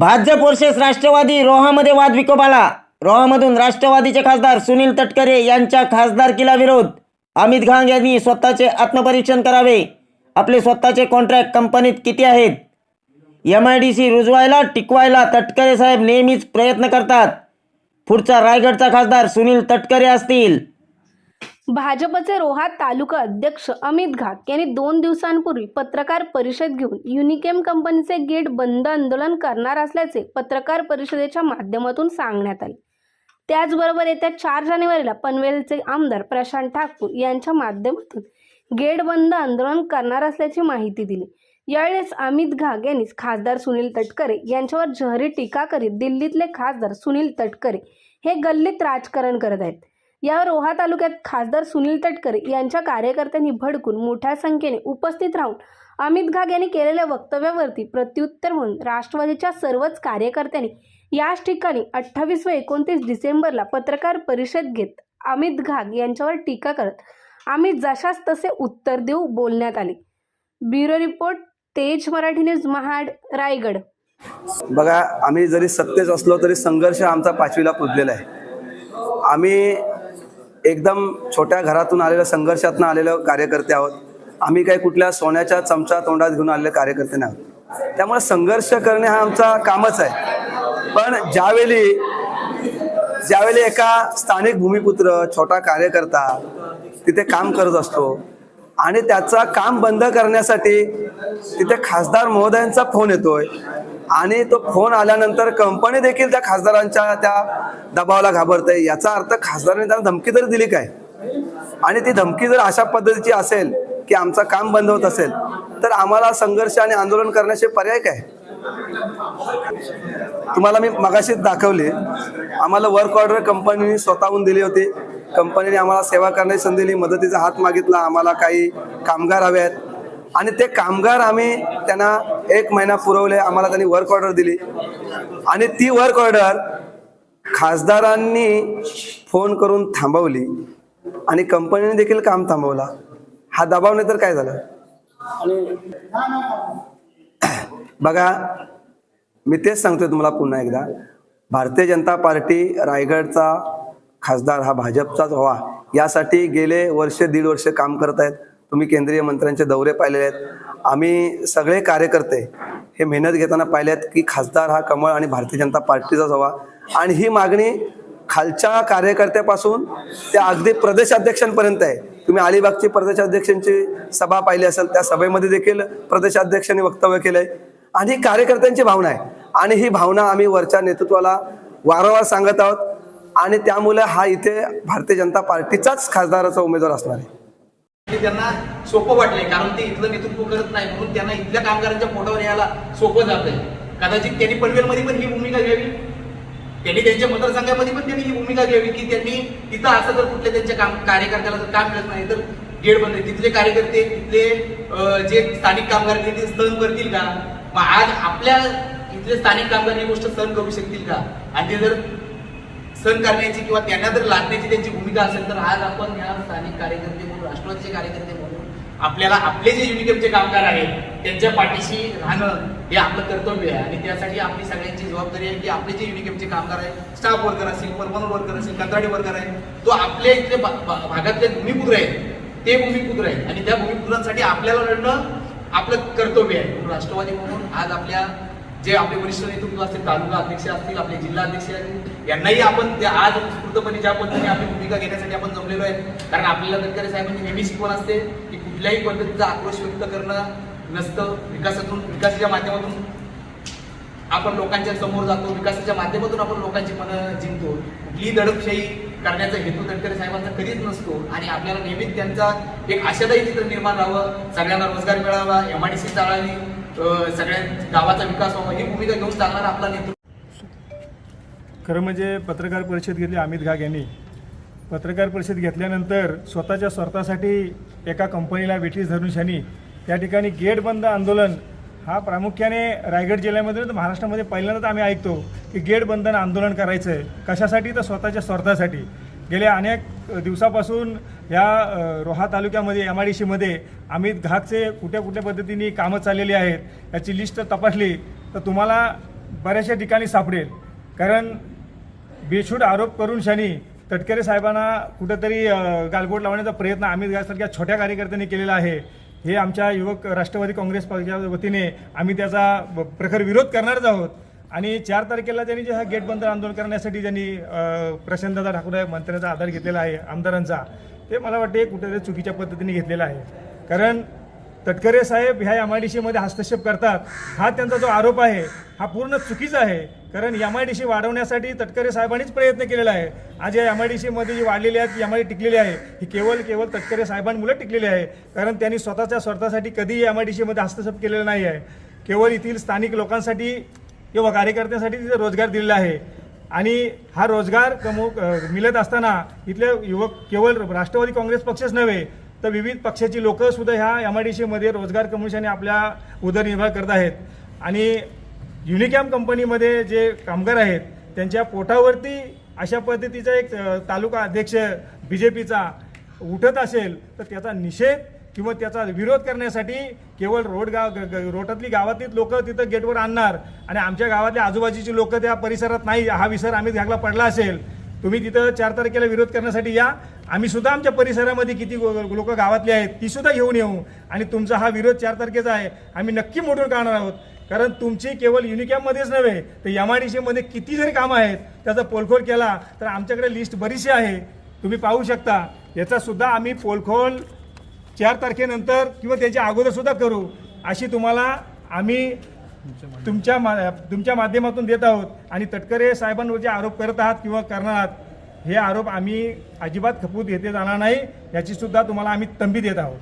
Bhajap versus Rashtrawadi रोहामध्ये वाद विकोपाला रोहामधून राष्ट्रवादीचे खासदार सुनील तटकरे यांच्या खासदारकीला विरोध. अमित घांग यांनी स्वतःचे आत्मपरीक्षण करावे. आपले स्वतःचे कॉन्ट्रॅक्ट कंपनीत किती आहेत? एम आय डी सी रुजवायला टिकवायला तटकरे साहेब नेहमीच प्रयत्न करतात. पुढचा रायगडचा खासदार सुनील तटकरे असतील. भाजपचे रोहा तालुका अध्यक्ष अमित घाट यांनी दोन दिवसांपूर्वी पत्रकार परिषद घेऊन युनिकेम कंपनीचे गेट बंद आंदोलन करणार असल्याचे पत्रकार परिषदेच्या माध्यमातून सांगण्यात आले. त्याचबरोबर येत्या चार जानेवारीला पनवेलचे आमदार प्रशांत ठाकूर यांच्या माध्यमातून गेट बंद आंदोलन करणार असल्याची माहिती दिली. यावेळेस अमित घाग यांनी खासदार सुनील तटकरे यांच्यावर जहरी टीका करीत दिल्लीतले खासदार सुनील तटकरे हे गल्लीत राजकारण करत आहेत. यावर रोहा तालुक्यात खासदार सुनील तटकरे यांच्या कार्यकर्त्यांनी भडकून मोठ्या संख्येने उपस्थित राहून अमित घाग यांनी केलेल्या वक्तव्यावरती प्रत्युत्तर म्हणून राष्ट्रवादीच्या सर्वच कार्यकर्त्यांनी याच ठिकाणी अठ्ठावीस व एकोणतीस डिसेंबरला पत्रकार परिषद घेत अमित घाग यांच्यावर टीका करत आम्ही जशास तसे उत्तर देऊ बोलण्यात आले. ब्युरो रिपोर्ट तेज मराठी न्यूज महाड रायगड. बघा आम्ही जरी सत्तेच असलो तरी संघर्ष आमचा पाचवीला पुजलेला आहे. आम्ही एकदम छोट्या घरातून आलेल्या संघर्षातून आलेलं कार्यकर्ते आहोत. आम्ही काही कुठल्या सोन्याच्या चमचा तोंडात घेऊन आलेले कार्यकर्ते नाही आहोत. त्यामुळे संघर्ष करणे हा आमचा कामच आहे. पण ज्यावेळी ज्यावेळी एका स्थानिक भूमिपुत्र छोटा कार्यकर्ता तिथे काम करत असतो आणि त्याचा काम बंद करण्यासाठी तिथे खासदार महोदयांचा फोन येतोय आणि तो फोन आल्यानंतर कंपनी देखील त्या खासदारांच्या त्या दबावाला घाबरते याचा अर्थ खासदारांनी त्यांना धमकी तरी दिली काय? आणि ती धमकी जर अशा पद्धतीची असेल की आमचं काम बंद होत असेल तर आम्हाला संघर्ष आणि आंदोलन करण्याचे पर्याय काय? तुम्हाला मी मगाशीच दाखवले आम्हाला वर्क ऑर्डर कंपनीने स्वतःहून दिली होती. कंपनीने आम्हाला सेवा करण्याची संधी दिली मदतीचा हात मागितला आम्हाला काही कामगार हवे आहेत. आणि ते कामगार आम्ही त्यांना एक महिना पुरवले आम्हाला त्यांनी वर्क ऑर्डर दिली. आणि ती वर्क ऑर्डर खासदारांनी फोन करून थांबवली आणि कंपनीने देखील काम थांबवला. हा दबाव नाही तर काय झालं? बघा मी तेच सांगतोय तुम्हाला पुन्हा एकदा. भारतीय जनता पार्टी रायगडचा खासदार हा भाजपचाच व्हावा. यासाठी गेले वर्ष दीड वर्ष काम करत आहेत. तुम्ही केंद्रीय मंत्र्यांचे दौरे पाहिलेले आहेत. आम्ही सगळे कार्यकर्ते हे मेहनत घेताना पाहिले आहेत की खासदार हा कमळ आणि भारतीय जनता पार्टीचाच हवा. आणि ही मागणी खालच्या कार्यकर्त्यापासून त्या अगदी प्रदेशाध्यक्षांपर्यंत आहे. तुम्ही अलिबागची प्रदेशाध्यक्षांची सभा पाहिली असेल त्या सभेमध्ये देखील प्रदेशाध्यक्षांनी वक्तव्य केलंय. आणि ही कार्यकर्त्यांची भावना आहे. आणि ही भावना आम्ही वरच्या नेतृत्वाला वारंवार सांगत आहोत. आणि त्यामुळे हा इथे भारतीय जनता पार्टीचाच खासदाराचा उमेदवार असणार आहे. ते त्यांना सोपं वाटले कारण ते इथलं नेतृत्व करत नाही म्हणून त्यांना इथल्या कामगारांच्या पोटावर यायला सोपं जात आहे कदाचित त्यांनी पनवेलमध्ये पण ही भूमिका घ्यावी. त्यांनी त्यांच्या मतदारसंघामध्ये पण त्यांनी ही भूमिका घ्यावी की त्यांनी तिथं असं जर कुठल्या त्यांच्या काम कार्यकर्त्याला जर काम मिळत नाही तर गेट बंद तिथले कार्यकर्ते तिथले जे स्थानिक कामगार ते सहन करतील का? मग आज आपल्या इथले स्थानिक कामगार ही गोष्ट सहन करू शकतील का? आणि ते जर सहन करण्याची किंवा त्यांना जर लादण्याची त्यांची भूमिका असेल तर आज आपण या स्थानिक कार्यकर्ते म्हणून राष्ट्रवादीचे कार्यकर्ते म्हणून आपल्याला आपले जे युनिकेमचे कामगार आहेत त्यांच्या पाठीशी राहणं हे आपलं कर्तव्य आहे. आणि त्यासाठी आपली सगळ्यांची जबाबदारी आहे की आपले जे युनिकेमचे कामगार आहेत स्टाफ वर्कर असेल परमनंट वर्कर असेल कंत्राटी वर्कर आहे तो आपल्या इथले भा- भागातले भूमिपुत्र आहेत ते भूमिपुत्र आहेत. आणि त्या भूमिपुत्रांसाठी आपल्याला लढणं आपलं कर्तव्य आहे. म्हणून राष्ट्रवादी म्हणून आज आपल्या जे आपले वरिष्ठ नेतृत्व असतील तालुका अध्यक्ष असतील आपले जिल्हा अध्यक्ष असतील यांनाही आपण त्या आज उत्स्फूर्तपणे ज्या पद्धतीने आपली भूमिका घेण्यासाठी आपण जमलेलो आहे कारण आपल्याला गडकरी साहेबांनी नेहमी शिकवण असते की कुठल्याही पद्धतीचा आक्रोश व्यक्त करणं नसतं. विकासातून विकासाच्या माध्यमातून आपण लोकांच्या समोर जातो विकासाच्या माध्यमातून आपण लोकांची मनं जिंकतो. कुठलीही दडपशाही करण्याचा हेतू तटकरे साहेबांचा कधीच नसतो आणि आपल्याला नेहमीच त्यांचा एक आशादायी चित्र निर्माण राहावं सगळ्यांना रोजगार मिळावा एम आय डी सी चालवी सगळ्या गावाचा विकास व्हावा ही भूमिका घेऊन चालणारा आपला नेतृत्व खरं म्हणजे पत्रकार परिषद घेतली अमित घाग यांनी. पत्रकार परिषद घेतल्यानंतर स्वतःच्या स्वार्थासाठी एका कंपनीला वेटीस धरून शानी त्या ठिकाणी गेट बंद आंदोलन हा प्रामुख्याने रायगड जिल्ह्यामध्ये तर महाराष्ट्रामध्ये पहिल्यांदाच आम्ही ऐकतो की गेट बंधन आंदोलन करायचं आहे कशासाठी? तर स्वतःच्या स्वार्थासाठी. गेल्या अनेक दिवसापासून या रोहा तालुक्यामध्ये एम आय डी सीमध्ये अमित घागचे कुठ्या कुठल्या पद्धतीने कामं चाललेली आहेत याची लिस्ट तपासली तर तुम्हाला बऱ्याचशा ठिकाणी सापडेल. कारण बेछूट आरोप करून शनी तटकरे साहेबांना कुठंतरी गालबोट लावण्याचा प्रयत्न अमित सारख्या छोट्या कार्यकर्त्यांनी केलेला आहे. हे आमच्या युवक राष्ट्रवादी काँग्रेस पक्षाच्या वतीने आम्ही त्याचा ब- प्रखर विरोध करणारच आहोत. आणि चार तारखेला त्यांनी जे हा गेट बंद आंदोलन करण्यासाठी ज्यांनी अ, प्रशांतदादा ठाकूर मंत्र्यांचा आधार घेतलेला आहे आमदारांचा. ते मला वाटते कुठेतरी चुकीच्या पद्धतीने घेतलेला आहे. कारण तटकरे साहेब ह्या एम आय डी सीमध्ये हस्तक्षेप करतात. हा त्यांचा जो आरोप आहे हा पूर्ण चुकीचा आहे. कारण एम आय डी सी वाढवण्यासाठी तटकरे साहेबांनीच प्रयत्न केलेला आहे. आज या एम आय डी सीमध्ये जी वाढलेली आहेत एम आय डी टिकलेली आहे. ही केवळ केवळ तटकरे साहेबांमुळे टिकलेली आहे. कारण त्यांनी स्वतःच्या स्वार्थासाठी कधीही एम आय डी सीमध्ये हस्तक्षेप केलेला नाही आहे. केवळ येथील स्थानिक लोकांसाठी किंवा कार्यकर्त्यांसाठी तिथे रोजगार दिलेला आहे. आणि हा रोजगार कमव मिळत असताना इथले युवक केवळ राष्ट्रवादी काँग्रेस पक्षच नव्हे तर विविध पक्षाची लोकंसुद्धा ह्या एम आय डी सीमध्ये रोजगार कमिशन आपल्या उदरनिर्वाह करत आहेत. आणि युनिकॅम कंपनीमध्ये जे कामगार आहेत त्यांच्या पोटावरती अशा पद्धतीचा एक तालुका अध्यक्ष बी जे पीचा उठत असेल तर त्याचा निषेध किंवा त्याचा विरोध करण्यासाठी केवळ रोड गाव ग- ग- रोटातली गावातील लोक तिथं गेटवर आणणार. आणि आमच्या गावातल्या आजूबाजूची लोक त्या परिसरात नाही हा विसर आम्ही घ्यायला पडला असेल. तुम्ही तिथं चार तारखेला विरोध करण्यासाठी या. आम्ही सुद्धा आमच्या परिसरामध्ये किती लोक गावातली आहेत ती सुद्धा घेऊन येऊ. आणि तुमचा हा विरोध चार तारखेचा आहे. आम्ही नक्की मोडून काढणार आहोत. कारण तुमची केवळ युनिकॅममध्येच नव्हे तर एम आय डी सीमध्ये किती जरी कामं आहेत त्याचा पोलखोल केला तर आमच्याकडे लिस्ट बरीचशी आहे. तुम्ही पाहू शकता. याचा सुद्धा आम्ही पोलखोल चार तारखेनंतर किंवा त्याच्या अगोदर सुद्धा करू. अशी तुम्हाला आम्ही तुमच्या मा तुमच्या माध्यमातून देत आहोत. आणि तटकरे साहेबांवर जे आरोप करत आहात किंवा करणार आहात हे आरोप आम्ही अजिबात खपूत घेते जाणार नाही याची सुद्धा तुम्हाला आम्ही तंबी देत आहोत.